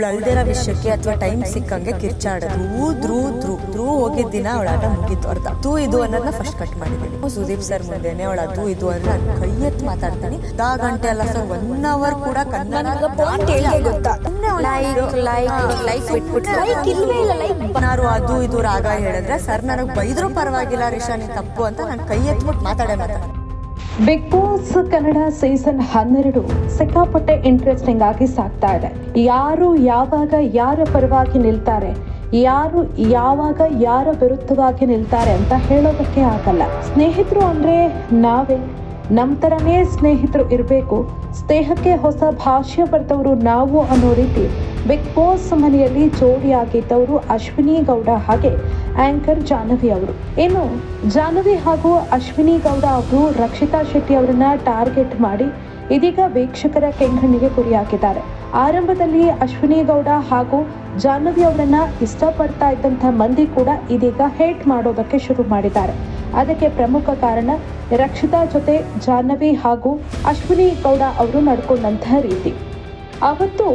ಅವಳು ಅಳ್ದಿರೋ ವಿಷಯಕ್ಕೆ ಅಥವಾ ಟೈಮ್ ಸಿಕ್ಕಂಗೆ ಕಿರ್ಚಾಡೋದು ಧ್ರೂ ಧ್ರೂ ಧ್ರೂ ಹೋಗಿದ್ದ ದಿನ ಅವಳ ಆಟ ಮುಗೀತು ಅರ್ಧ. ತೂ ಇದು ಅನ್ನೋದನ್ನ ಫಸ್ಟ್ ಕಟ್ ಮಾಡಿದ್ದೀನಿ. ಸುದೀಪ್ ಸರ್ ಮುಂದೆನೆ ಅವಳ ಅದು ಇದು ಅಂದ್ರೆ ನಾನು ಕೈ ಎತ್ತು ಮಾತಾಡ್ತೀನಿ. ಅರ್ಧ ಗಂಟೆ ಅಲ್ಲ ಸರ್ ಒನ್ ಅವರ್ ಕೂಡ ಕನ್ನಡ ನನಗೆ ಪಾಯಿಂಟ್ ಹೇಳಿದೆ ಗೊತ್ತಾ? ಲೈಕ್ ಲೈಕ್ ಲೈಕ್ ಬಿಟ್ಬಿಟ್ಟು ಲೈಕ್ ಇಲ್ವೇ ಇಲ್ಲ ಲೈಕ್ ಏನಾರು ಅದು ಇದು ರಾಗ ಹೇಳಿದ್ರೆ ಸರ್ ನನಗೆ ಬೈದ್ರು ಪರವಾಗಿಲ್ಲ ರಿಷಾ ನೀನ್ ತಪ್ಪು ಅಂತ ನಾನು ಕೈ ಎತ್ಬಿಟ್ಟು ಮಾತಾಡೇ ಮಾತಾಡ ಬಿಗ್ ಬಾಸ್ ಕನ್ನಡ ಸೀಸನ್ ಹನ್ನೆರಡು ಸಿಕ್ಕಾಪಟ್ಟೆ ಇಂಟ್ರೆಸ್ಟಿಂಗ್ ಆಗಿ ಸಾಗ್ತಾ ಇದೆ. ಯಾರು ಯಾವಾಗ ಯಾರ ಪರವಾಗಿ ನಿಲ್ತಾರೆ? ಯಾರು ಯಾವಾಗ ಯಾರ ವಿರುದ್ಧವಾಗಿ ನಿಲ್ತಾರೆ ಅಂತ ಹೇಳೋದಕ್ಕೆ ಆಗಲ್ಲ. ಸ್ನೇಹಿತರು ಅಂದ್ರೆ ನಾವೇ. ನಮ್ಮ ಥರನೇ ಸ್ನೇಹಿತರು ಇರಬೇಕು. ಸ್ನೇಹಕ್ಕೆ ಹೊಸ ಭಾಷೆ ಬರ್ತವರು ನಾವು ಅನ್ನೋ ರೀತಿ ಬಿಗ್ ಬಾಸ್ ಮನೆಯಲ್ಲಿ ಜೋಡಿಯಾಗಿದ್ದವರು ಅಶ್ವಿನಿ ಗೌಡ ಹಾಗೆ ಆಂಕರ್ ಜಾಹ್ನವಿ ಅವರು. ಇನ್ನು ಜಾಹ್ನವಿ ಹಾಗೂ ಅಶ್ವಿನಿ ಗೌಡ ಅವರು ರಕ್ಷಿತಾ ಶೆಟ್ಟಿ ಅವರನ್ನ ಟಾರ್ಗೆಟ್ ಮಾಡಿ ಇದೀಗ ವೀಕ್ಷಕರ ಕೆಂಗಣ್ಣಿಗೆ ಗುರಿಯಾಗಿದ್ದಾರೆ. ಆರಂಭದಲ್ಲಿ ಅಶ್ವಿನಿ ಗೌಡ ಹಾಗೂ ಜಾಹ್ನವಿ ಅವರನ್ನ ಇಷ್ಟಪಡ್ತಾ ಇದ್ದಂಥ ಮಂದಿ ಕೂಡ ಇದೀಗ ಹೇಟ್ ಮಾಡೋದಕ್ಕೆ ಶುರು ಮಾಡಿದ್ದಾರೆ. ಅದಕ್ಕೆ ಪ್ರಮುಖ ಕಾರಣ ರಕ್ಷಿತಾ ಜೊತೆ ಜಾಹ್ನವಿ ಹಾಗೂ ಅಶ್ವಿನಿ ಗೌಡ ಅವರು ನಡ್ಕೊಂಡಂತಹ ರೀತಿ. ಅವತ್ತು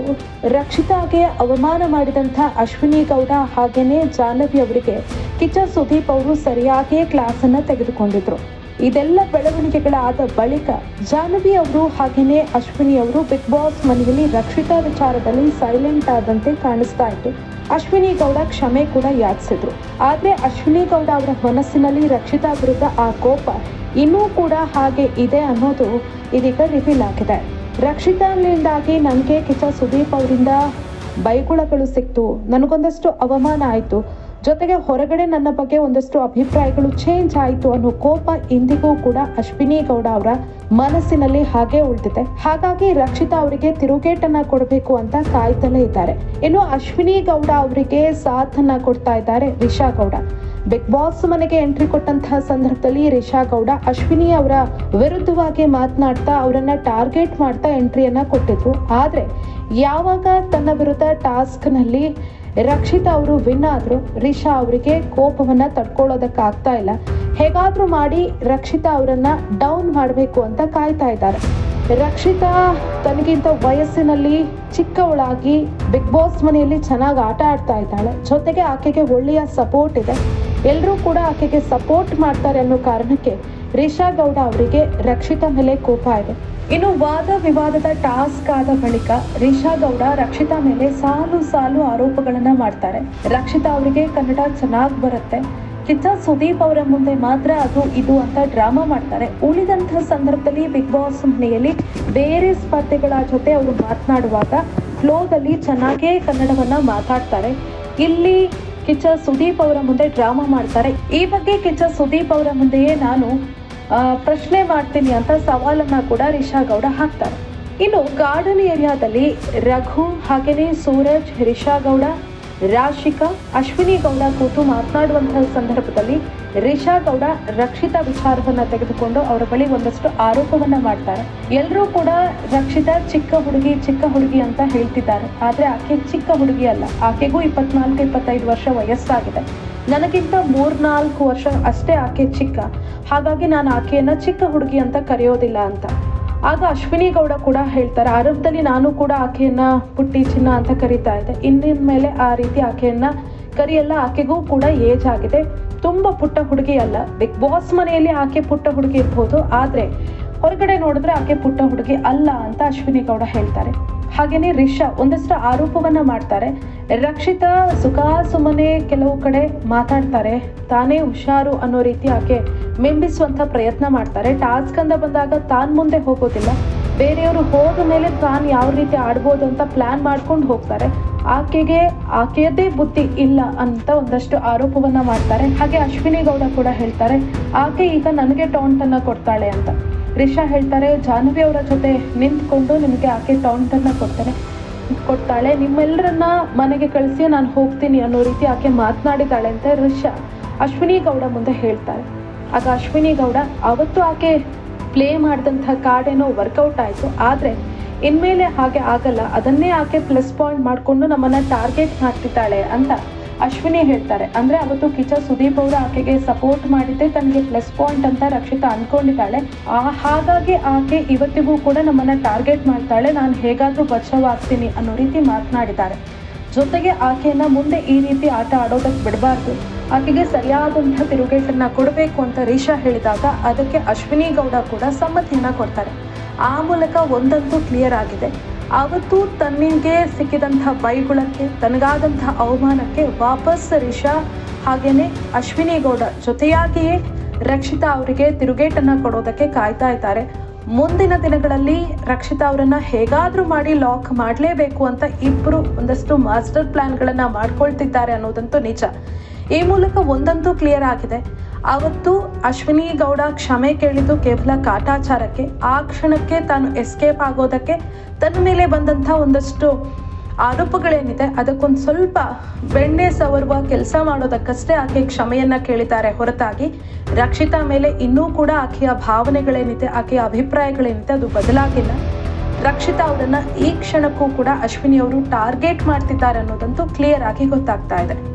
ರಕ್ಷಿತಾಗೆ ಅವಮಾನ ಮಾಡಿದಂಥ ಅಶ್ವಿನಿ ಗೌಡ ಹಾಗೇನೆ ಜಾಹ್ನವಿ ಅವರಿಗೆ ಕಿಚ್ಚ ಸುದೀಪ್ ಅವರು ಸರಿಯಾಗಿಯೇ ಕ್ಲಾಸನ್ನು ತೆಗೆದುಕೊಂಡಿದ್ರು. ಇದೆಲ್ಲ ಬೆಳವಣಿಗೆಗಳಾದ ಬಳಿಕ ಜಾಹ್ನವಿ ಅವರು ಹಾಗೆಯೇ ಅಶ್ವಿನಿ ಅವರು ಬಿಗ್ ಬಾಸ್ ಮನೆಯಲ್ಲಿ ರಕ್ಷಿತಾ ವಿಚಾರದಲ್ಲಿ ಸೈಲೆಂಟ್ ಆದಂತೆ ಕಾಣಿಸ್ತಾ ಇತ್ತು. ಅಶ್ವಿನಿ ಗೌಡ ಕ್ಷಮೆ ಕೂಡ ಯಾಚಿಸಿದ್ರು. ಆದ್ರೆ ಅಶ್ವಿನಿ ಗೌಡ ಅವರ ಮನಸ್ಸಿನಲ್ಲಿ ರಕ್ಷಿತಾ ವಿರುದ್ಧ ಆ ಕೋಪ ಇನ್ನೂ ಕೂಡ ಹಾಗೆ ಇದೆ ಅನ್ನೋದು ಇದೀಗ ರಿವೀಲ್ ಆಗಿದೆ. ರಕ್ಷಿತಾಲಿಂದಾಗಿ ನನಗೆ ಕಿಚ್ಚ ಸುದೀಪ್ ಅವರಿಂದ ಬೈಗುಳಗಳು ಸಿಕ್ತು. ನನಗೊಂದಷ್ಟು ಅವಮಾನ ಆಯಿತು. ಜೊತೆಗೆ ಹೊರಗಡೆ ನನ್ನ ಬಗ್ಗೆ ಒಂದಷ್ಟು ಅಭಿಪ್ರಾಯಗಳು ಚೇಂಜ್ ಆಯಿತು ಅನ್ನೋ ಕೋಪ ಇಂದಿಗೂ ಕೂಡ ಅಶ್ವಿನಿ ಗೌಡ ಅವರ ಮನಸ್ಸಿನಲ್ಲಿ ಹಾಗೆ ಉಳಿದಿದೆ. ಹಾಗಾಗಿ ರಕ್ಷಿತಾ ಅವರಿಗೆ ತಿರುಗೇಟನ್ನ ಕೊಡಬೇಕು ಅಂತ ಕಾಯ್ತಲೇ ಇದ್ದಾರೆ. ಇನ್ನು ಅಶ್ವಿನಿ ಗೌಡ ಅವರಿಗೆ ಸಾಥನ್ನ ಕೊಡ್ತಾ ಇದ್ದಾರೆ ರಿಷಾ ಗೌಡ. ಬಿಗ್ ಬಾಸ್ ಮನೆಗೆ ಎಂಟ್ರಿ ಕೊಟ್ಟಂತಹ ಸಂದರ್ಭದಲ್ಲಿ ರಿಷಾ ಗೌಡ ಅಶ್ವಿನಿ ಅವರ ವಿರುದ್ಧವಾಗಿ ಮಾತನಾಡ್ತಾ ಅವರನ್ನ ಟಾರ್ಗೆಟ್ ಮಾಡ್ತಾ ಎಂಟ್ರಿಯನ್ನ ಕೊಟ್ಟಿದ್ರು. ಆದ್ರೆ ಯಾವಾಗ ತನ್ನ ವಿರುದ್ಧ ಟಾಸ್ಕ್ನಲ್ಲಿ ರಕ್ಷಿತಾ ಅವರು ವಿನ್ ಆದ್ರು, ರಿಷಾ ಅವರಿಗೆ ಕೋಪವನ್ನ ತಡ್ಕೊಳ್ಳೋದಕ್ಕೆ ಆಗ್ತಾ ಇಲ್ಲ. ಹೇಗಾದ್ರೂ ಮಾಡಿ ರಕ್ಷಿತಾ ಅವರನ್ನ ಡೌನ್ ಮಾಡಬೇಕು ಅಂತ ಕಾಯ್ತಾ ಇದ್ದಾರೆ. ರಕ್ಷಿತಾ ತನಗಿಂತ ವಯಸ್ಸಿನಲ್ಲಿ ಚಿಕ್ಕವಳಾಗಿ ಬಿಗ್ ಬಾಸ್ ಮನೆಯಲ್ಲಿ ಚೆನ್ನಾಗಿ ಆಟ ಆಡ್ತಾ ಇದ್ದಾಳೆ. ಜೊತೆಗೆ ಆಕೆಗೆ ಒಳ್ಳೆಯ ಸಪೋರ್ಟ್ ಇದೆ. ಎಲ್ಲರೂ ಕೂಡ ಆಕೆಗೆ ಸಪೋರ್ಟ್ ಮಾಡ್ತಾರೆ ಅನ್ನೋ ಕಾರಣಕ್ಕೆ ರಿಷಾ ಗೌಡ ಅವರಿಗೆ ರಕ್ಷಿತಾ ಮೇಲೆ ಕೋಪ ಇದೆ. ಇನ್ನು ವಾದ ವಿವಾದದ ಟಾಸ್ಕ್ ಆದ ಬಳಿಕ ರಿಷಾ ಗೌಡ ರಕ್ಷಿತಾ ಮೇಲೆ ಸಾಲು ಸಾಲು ಆರೋಪಗಳನ್ನ ಮಾಡ್ತಾರೆ. ರಕ್ಷಿತಾ ಅವರಿಗೆ ಕನ್ನಡ ಚೆನ್ನಾಗಿ ಬರುತ್ತೆ. ಕಿಚ್ಚ ಸುದೀಪ್ ಅವರ ಮುಂದೆ ಮಾತ್ರ ಅದು ಇದು ಅಂತ ಡ್ರಾಮಾ ಮಾಡ್ತಾರೆ. ಉಳಿದಂತಹ ಸಂದರ್ಭದಲ್ಲಿ ಬಿಗ್ ಬಾಸ್ ಮನೆಯಲ್ಲಿ ಬೇರೆ ಸ್ಪರ್ಧೆಗಳ ಜೊತೆ ಅವರು ಮಾತನಾಡುವಾಗ ಫ್ಲೋದಲ್ಲಿ ಚೆನ್ನಾಗೇ ಕನ್ನಡವನ್ನ ಮಾತಾಡ್ತಾರೆ. ಇಲ್ಲಿ ಕಿಚ್ಚ ಸುದೀಪ್ ಅವರ ಮುಂದೆ ಡ್ರಾಮಾ ಮಾಡ್ತಾರೆ. ಈ ಬಗ್ಗೆ ಕಿಚ್ಚ ಸುದೀಪ್ ಅವರ ಮುಂದೆಯೇ ನಾನು ಪ್ರಶ್ನೆ ಮಾಡ್ತೀನಿ ಅಂತ ಸವಾಲನ್ನ ಕೂಡ ರಿಷಾ ಗೌಡ ಹಾಕ್ತಾರೆ. ಇನ್ನು ಗಾರ್ಡನ್ ಏರಿಯಾದಲ್ಲಿ ರಘು ಹಾಗೆಯೇ ಸೂರಜ್, ರಿಷಾ ಗೌಡ, ರಾಶಿಕಾ, ಅಶ್ವಿನಿ ಗೌಡ ಕೂತು ಮಾತನಾಡುವಂತಹ ಸಂದರ್ಭದಲ್ಲಿ ರಿಷಾ ಗೌಡ ರಕ್ಷಿತಾ ವಿಚಾರವನ್ನ ತೆಗೆದುಕೊಂಡು ಅವರ ಬಳಿ ಒಂದಷ್ಟು ಆರೋಪವನ್ನ ಮಾಡ್ತಾರೆ. ಎಲ್ಲರೂ ಕೂಡ ರಕ್ಷಿತಾ ಚಿಕ್ಕ ಹುಡುಗಿ ಚಿಕ್ಕ ಹುಡುಗಿ ಅಂತ ಹೇಳ್ತಿದ್ದಾರೆ. ಆದ್ರೆ ಆಕೆ ಚಿಕ್ಕ ಹುಡುಗಿ ಅಲ್ಲ. ಆಕೆಗೂ ಇಪ್ಪತ್ನಾಲ್ಕು, ಇಪ್ಪತ್ತೈದು ವರ್ಷ ವಯಸ್ಸಾಗಿದೆ. ನನಗಿಂತ ಮೂರ್ನಾಲ್ಕು ವರ್ಷ ಅಷ್ಟೇ ಆಕೆ ಚಿಕ್ಕ. ಹಾಗಾಗಿ ನಾನು ಆಕೆಯನ್ನು ಚಿಕ್ಕ ಹುಡುಗಿ ಅಂತ ಕರೆಯೋದಿಲ್ಲ ಅಂತ. ಆಗ ಅಶ್ವಿನಿ ಗೌಡ ಕೂಡ ಹೇಳ್ತಾರೆ, ಆರಂಭದಲ್ಲಿ ನಾನು ಕೂಡ ಆಕೆಯನ್ನ ಪುಟ್ಟಿ ಚಿನ್ನ ಅಂತ ಕರಿತಾ ಇದ್ದೆ. ಇನ್ನಿನ ಮೇಲೆ ಆ ರೀತಿ ಆಕೆಯನ್ನ ಕರಿಯಲ್ಲ, ಆಕೆಗೂ ಕೂಡ ಏಜ್ ಆಗಿದೆ. ತುಂಬಾ ಪುಟ್ಟ ಹುಡುಗಿ ಅಲ್ಲ. ಬಿಗ್ ಬಾಸ್ ಮನೆಯಲ್ಲಿ ಆಕೆ ಪುಟ್ಟ ಹುಡುಗಿ ಇರ್ಬೋದು, ಆದ್ರೆ ಹೊರಗಡೆ ನೋಡಿದ್ರೆ ಆಕೆ ಪುಟ್ಟ ಹುಡುಗಿ ಅಲ್ಲ ಅಂತ ಅಶ್ವಿನಿ ಗೌಡ ಹೇಳ್ತಾರೆ. ಹಾಗೇನೆ ರಿಷಾ ಒಂದಷ್ಟು ಆರೋಪವನ್ನ ಮಾಡ್ತಾರೆ. ರಕ್ಷಿತಾ ಸುಖ ಸುಮ್ಮನೆ ಕೆಲವು ಕಡೆ ಮಾತಾಡ್ತಾರೆ. ತಾನೇ ಹುಷಾರು ಅನ್ನೋ ರೀತಿ ಆಕೆ ಮಿಂಬಿಸುವಂಥ ಪ್ರಯತ್ನ ಮಾಡ್ತಾರೆ. ಟಾಸ್ಕ್ ಅಂತ ಬಂದಾಗ ತಾನು ಮುಂದೆ ಹೋಗೋದಿಲ್ಲ. ಬೇರೆಯವರು ಹೋದ ಮೇಲೆ ತಾನು ಯಾವ ರೀತಿ ಆಡ್ಬೋದು ಅಂತ ಪ್ಲ್ಯಾನ್ ಮಾಡ್ಕೊಂಡು ಹೋಗ್ತಾರೆ. ಆಕೆಗೆ ಆಕೆಯದೇ ಬುದ್ಧಿ ಇಲ್ಲ ಅಂತ ಒಂದಷ್ಟು ಆರೋಪವನ್ನು ಮಾಡ್ತಾರೆ. ಹಾಗೆ ಅಶ್ವಿನಿ ಗೌಡ ಕೂಡ ಹೇಳ್ತಾರೆ, ಆಕೆ ಈಗ ನನಗೆ ಟೌಂಟನ್ನು ಕೊಡ್ತಾಳೆ ಅಂತ. ರಿಷಾ ಹೇಳ್ತಾರೆ, ಜಾಹ್ನವಿ ಅವರ ಜೊತೆ ನಿಂತ್ಕೊಂಡು ನಿಮಗೆ ಆಕೆ ಟೌಂಟನ್ನು ಕೊಡ್ತಾರೆ ಕೊಡ್ತಾಳೆ. ನಿಮ್ಮೆಲ್ಲರನ್ನ ಮನೆಗೆ ಕಳಿಸಿ ನಾನು ಹೋಗ್ತೀನಿ ಅನ್ನೋ ರೀತಿ ಆಕೆ ಮಾತನಾಡಿದ್ದಾಳೆ ಅಂತ ರಿಷಾ ಅಶ್ವಿನಿ ಗೌಡ ಮುಂದೆ ಹೇಳ್ತಾರೆ ಆಗ ಅಶ್ವಿನಿ ಗೌಡ, ಅವತ್ತು ಆಕೆ ಪ್ಲೇ ಮಾಡಿದಂಥ ಕಾರ್ಡ್ ಏನೋ ವರ್ಕೌಟ್ ಆಯಿತು. ಆದರೆ ಇನ್ಮೇಲೆ ಹಾಗೆ ಆಗಲ್ಲ. ಅದನ್ನೇ ಆಕೆ ಪ್ಲಸ್ ಪಾಯಿಂಟ್ ಮಾಡಿಕೊಂಡು ನಮ್ಮನ್ನ ಟಾರ್ಗೆಟ್ ಮಾಡ್ತಿದ್ದಾಳೆ ಅಂತ ಅಶ್ವಿನಿ ಹೇಳ್ತಾರೆ. ಅಂದ್ರೆ ಅವತ್ತು ಕಿಚ ಸುದೀಪ್ ಅವರು ಆಕೆಗೆ ಸಪೋರ್ಟ್ ಮಾಡಿದ್ದೆ, ತನಗೆ ಪ್ಲಸ್ ಪಾಯಿಂಟ್ ಅಂತ ರಕ್ಷಿತಾ ಅಂದ್ಕೊಂಡಿದ್ದಾಳೆ ಆ, ಹಾಗಾಗಿ ಆಕೆ ಇವತ್ತಿಗೂ ಕೂಡ ನಮ್ಮನ್ನ ಟಾರ್ಗೆಟ್ ಮಾಡ್ತಾಳೆ. ನಾನು ಹೇಗಾದರೂ ಬಚಾವ್ ಆಗ್ತೀನಿ ಅನ್ನೋ ರೀತಿ ಮಾತನಾಡಿದ್ದಾರೆ. ಜೊತೆಗೆ ಆಕೆಯನ್ನ ಮುಂದೆ ಈ ರೀತಿ ಆಟ ಆಡೋದಕ್ಕೆ ಬಿಡಬಾರ್ದು. ಆಕೆಗೆ ಸರಿಯಾದಂಥ ತಿರುಗೇಟನ್ನು ಕೊಡಬೇಕು ಅಂತ ರೀಶಾ ಹೇಳಿದಾಗ ಅದಕ್ಕೆ ಅಶ್ವಿನಿ ಗೌಡ ಕೂಡ ಸಮ್ಮತಿಯನ್ನ ಕೊಡ್ತಾರೆ. ಆ ಮೂಲಕ ಒಂದಂತೂ ಕ್ಲಿಯರ್ ಆಗಿದೆ. ಅವತ್ತು ತನ್ನಿಗೆ ಸಿಕ್ಕಿದಂಥ ಬೈಗುಳಕ್ಕೆ ತನಗಾದಂಥ ಅವಮಾನಕ್ಕೆ ವಾಪಸ್ ರಿಷಾ ಹಾಗೇನೆ ಅಶ್ವಿನಿ ಗೌಡ ಜೊತೆಯಾಗಿಯೇ ರಕ್ಷಿತಾ ಅವರಿಗೆ ತಿರುಗೇಟನ್ನು ಕೊಡೋದಕ್ಕೆ ಕಾಯ್ತಾ ಇದ್ದಾರೆ. ಮುಂದಿನ ದಿನಗಳಲ್ಲಿ ರಕ್ಷಿತಾ ಅವರನ್ನ ಹೇಗಾದರೂ ಮಾಡಿ ಲಾಕ್ ಮಾಡಲೇಬೇಕು ಅಂತ ಇಬ್ಬರು ಒಂದಷ್ಟು ಮಾಸ್ಟರ್ ಪ್ಲಾನ್ಗಳನ್ನ ಮಾಡ್ಕೊಳ್ತಿದ್ದಾರೆ ಅನ್ನೋದಂತೂ ನಿಜ. ಈ ಮೂಲಕ ಒಂದಂತೂ ಕ್ಲಿಯರ್ ಆಗಿದೆ. ಅವತ್ತು ಅಶ್ವಿನಿ ಗೌಡ ಕ್ಷಮೆ ಕೇಳಿದ್ದು ಕೇವಲ ಕಾಟಾಚಾರಕ್ಕೆ, ಆ ಕ್ಷಣಕ್ಕೆ ತಾನು ಎಸ್ಕೇಪ್ ಆಗೋದಕ್ಕೆ ತನ್ನ ಮೇಲೆ ಬಂದಂಥ ಒಂದಷ್ಟು ಆರೋಪಗಳೇನಿದೆ, ಅದಕ್ಕೊಂದು ಸ್ವಲ್ಪ ಬೆಣ್ಣೆ ಸವರುವ ಕೆಲಸ ಮಾಡೋದಕ್ಕಷ್ಟೇ ಆಕೆ ಕ್ಷಮೆಯನ್ನ ಕೇಳಿದ್ದಾರೆ. ಹೊರತಾಗಿ ರಕ್ಷಿತಾ ಮೇಲೆ ಇನ್ನೂ ಕೂಡ ಆಕೆಯ ಭಾವನೆಗಳೇನಿದೆ, ಆಕೆಯ ಅಭಿಪ್ರಾಯಗಳೇನಿದೆ, ಅದು ಬದಲಾಗಿಲ್ಲ. ರಕ್ಷಿತಾ ಅವರನ್ನ ಈ ಕ್ಷಣಕ್ಕೂ ಕೂಡ ಅಶ್ವಿನಿ ಅವರು ಟಾರ್ಗೆಟ್ ಮಾಡ್ತಿದ್ದಾರೆ ಅನ್ನೋದಂತೂ ಕ್ಲಿಯರ್ ಆಗಿ ಗೊತ್ತಾಗ್ತಾ ಇದೆ.